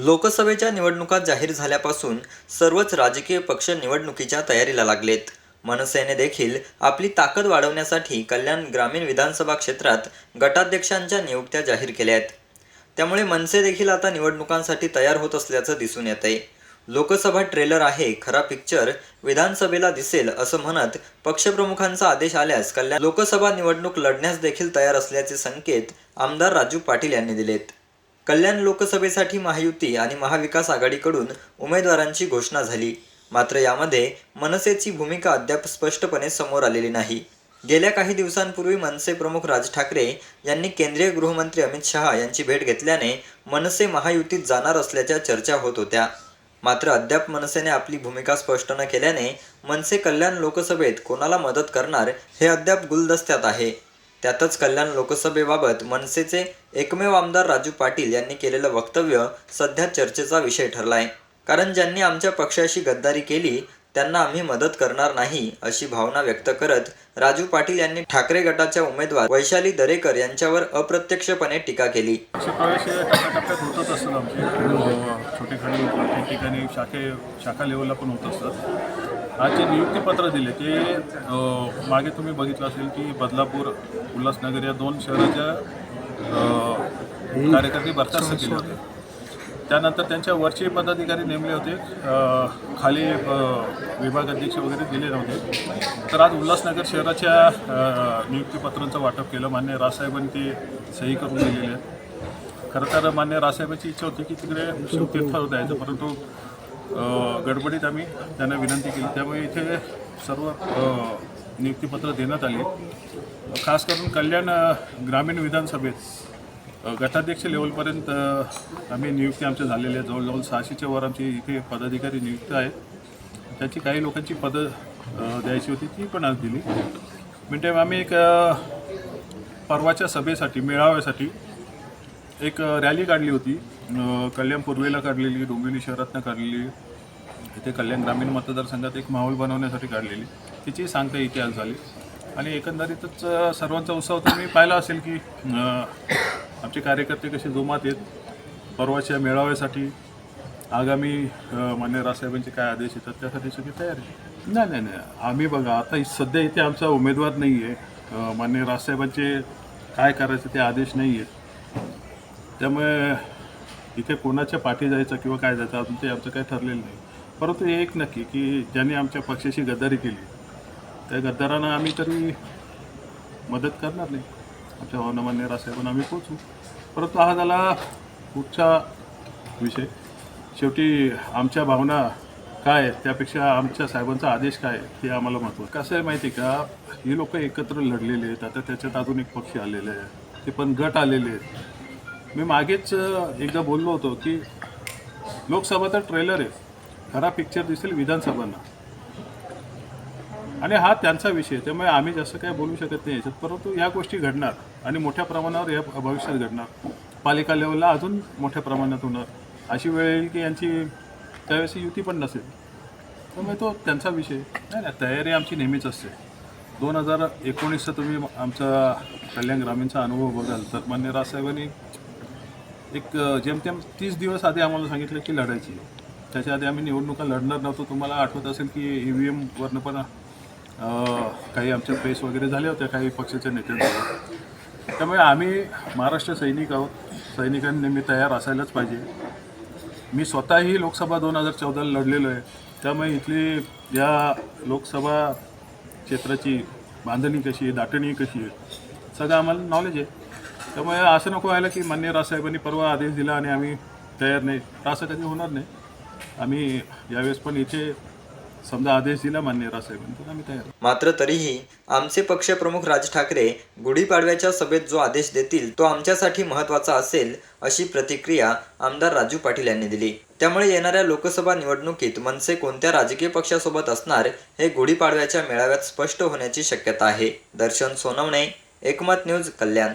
लोकसभेच्या निवडणुका जाहीर झाल्यापासून सर्वच राजकीय पक्ष निवडणुकीच्या तयारीला लागलेत. मनसेने देखील आपली ताकद वाढवण्यासाठी कल्याण ग्रामीण विधानसभा क्षेत्रात गटाध्यक्षांच्या नियुक्त्या जाहीर केल्या आहेत त्यामुळे मनसे देखील आता निवडणुकांसाठी तयार होत असल्याचं दिसून येत आहे लोकसभा ट्रेलर आहे खरा पिक्चर विधानसभेला दिसेल असं म्हणत पक्षप्रमुखांचा आदेश आल्यास कल्याण लोकसभा निवडणूक लढण्यास देखील तयार असल्याचे संकेत आमदार राजू पाटील यांनी दिलेत. कल्याण लोकसभेसाठी महायुती आणि महाविकास आघाडीकडून उमेदवारांची घोषणा झाली. मात्र यामध्ये मनसेची भूमिका अद्याप स्पष्टपणे समोर आलेली नाही. गेल्या काही दिवसांपूर्वी मनसे प्रमुख राज ठाकरे यांनी केंद्रीय गृहमंत्री अमित शहा यांची भेट घेतल्याने मनसे महायुतीत जाणार असल्याच्या चर्चा होत होत्या. मात्र अद्याप मनसेने आपली भूमिका स्पष्ट न केल्याने मनसे कल्याण लोकसभेत कोणाला मदत करणार हे अद्याप गुलदस्त्यात आहे. त्यातच कल्याण लोकसभेबाबत मनसेचे एकमेव आमदार राजू पाटील यांनी केलेलं वक्तव्य सध्या चर्चेचा विषय ठरलाय. कारण ज्यांनी आमच्या पक्षाशी गद्दारी केली त्यांना आम्ही मदत करणार नाही अशी भावना व्यक्त करत राजू पाटील यांनी ठाकरे गटाच्या उमेदवार वैशाली दरेकर यांच्यावर अप्रत्यक्षपणे टीका केली. हो, हो, हो. छोटे ठिकाणी शाखे शाखा लेवलला पण होत असतात आज जे नियुक्तीपत्र दिले ते मागे तुम्ही बघितलं असेल की बदलापूर उल्हासनगर या दोन शहराच्या कार्यकर्ते बरखास्त केले होते. त्यानंतर त्यांच्या वरचे पदाधिकारी नेमले होते खाली अ, विभाग अध्यक्ष वगैरे दिले नव्हते. तर आज उल्हासनगर शहराच्या नियुक्तीपत्रांचं वाटप केलं. मान्य राजसाहेबांनी ते सही करून दिलेले आहेत. खरं तर मान्य राजसाहेबांची इच्छा होती की तिकडे शिवतीर्थ द्यायचं परंतु गडबडीत आम्ही त्यांना विनंती केली. त्यामुळे इथे सर्व नियुक्तीपत्र देण्यात आली. खास करून कल्याण ग्रामीण विधानसभेत गटाध्यक्ष लेवलपर्यंत आम्ही नियुक्ती आमच्या झालेल्या आहे जवळजवळ सहाशेच्या वर आमची इथे पदाधिकारी नियुक्त आहेत. त्याची काही लोकांची पदं द्यायची होती ती पण आज दिली. मिनटाईम आम्ही एक परवाच्या सभेसाठी मेळाव्यासाठी एक रॅली काढली होती. कल्याण पूर्वेला काढलेली डोंबिवली शहरातनं काढलेली इथे कल्याण ग्रामीण मतदारसंघात एक माहोल बनवण्यासाठी काढलेली. तिची सांगता इतिहास झाली. आणि एकंदरीतच सर्वांचा उत्सव तुम्ही पाहिला असेल की आमचे कार्यकर्ते कसे जोमात आहेत परवाच्या मेळाव्यासाठी आगामी मान्य राजसाहेबांचे काय आदेश येतात त्यासाठी सगळी तयारी. नाही नाही नाही. आम्ही बघा आता सध्या इथे आमचा उमेदवार नाही आहे मान्य राजसाहेबांचे काय करायचे ते आदेश नाही आहेत त्यामुळे इथे कोणाच्या पाठी जायचं किंवा काय जायचं अजून ते आमचं काही ठरलेलं नाही. परंतु हे एक नक्की की ज्यांनी आमच्या पक्षाशी गद्दारी केली त्या गद्दारांना आम्ही तरी मदत करणार नाही. आमच्या भावनामान्य रासाहेबांना आम्ही पोचू परंतु हा झाला पुढचा विषय. शेवटी आमच्या भावना काय त्यापेक्षा आमच्या साहेबांचा आदेश काय हे आम्हाला महत्त्व कसं आहे माहिती आहे का? ही लोक एकत्र लढलेली आहेत. आता त्याच्यात अजून एक पक्ष आलेले आहे. ते पण गट आलेले आहेत. मी मागेच एकदा बोललो होतो की लोकसभा तर ट्रेलर आहे. खरा पिक्चर दिसेल विधानसभांना. आणि हा त्यांचा विषय त्यामुळे आम्ही जास्त काय बोलू शकत नाही याच्यात. परंतु या गोष्टी घडणार आणि मोठ्या प्रमाणावर या भविष्यात घडणार. पालिका लेवलला अजून मोठ्या प्रमाणात होणार. अशी वेळ येईल की यांची त्यावेळेस युती पण नसेल. त्यामुळे तो त्यांचा विषय नाही नाही तयारी आमची नेहमीच असते. दोन हजार एकोणीसचा तुम्ही आमचा कल्याण ग्रामीणचा अनुभव बघाल तर मान्य राजसाहेबांनी एक जेमतेम तीस दिवस आधी आम्हाला सांगितलं की लढायची. त्याच्या आधी आम्ही निवडणुका लढणार नव्हतो. तुम्हाला आठवत असेल की ई व्ही एमवरनं पण काही आमच्या पेस वगैरे झाल्या होत्या काही पक्षाच्या नेत्यांसोबत. त्यामुळे आम्ही महाराष्ट्र सैनिक आहोत. सैनिकांनी नेहमी तयार असायलाच पाहिजे. मी स्वतःही लोकसभा दोन हजार चौदाला लढलेलो आहे. त्यामुळे इथली या लोकसभा क्षेत्राची बांधणी कशी आहे दाटणी कशी आहे सगळं आम्हाला नॉलेज आहे. त्यामुळे असं नको व्हायला की मान्य राजसाहेबांनी परवा आदेश दिला आणि आम्ही तयार नाही. असं कधी होणार नाही. आम्ही यावेळेस पण इथे समजा आदेश दिला मान्य राजसाहेबांनी तर आम्ही तयार. मात्र तरीही आमचे पक्षप्रमुख राज ठाकरे गुढीपाडव्याच्या सभेत जो आदेश देतील तो आमच्यासाठी महत्त्वाचा असेल अशी प्रतिक्रिया आमदार राजू पाटील यांनी दिली. त्यामुळे येणाऱ्या लोकसभा निवडणुकीत मनसे कोणत्या राजकीय पक्षासोबत असणार हे गुढीपाडव्याच्या मेळाव्यात स्पष्ट होण्याची शक्यता आहे. दर्शन सोनवणे एकमत न्यूज कल्याण.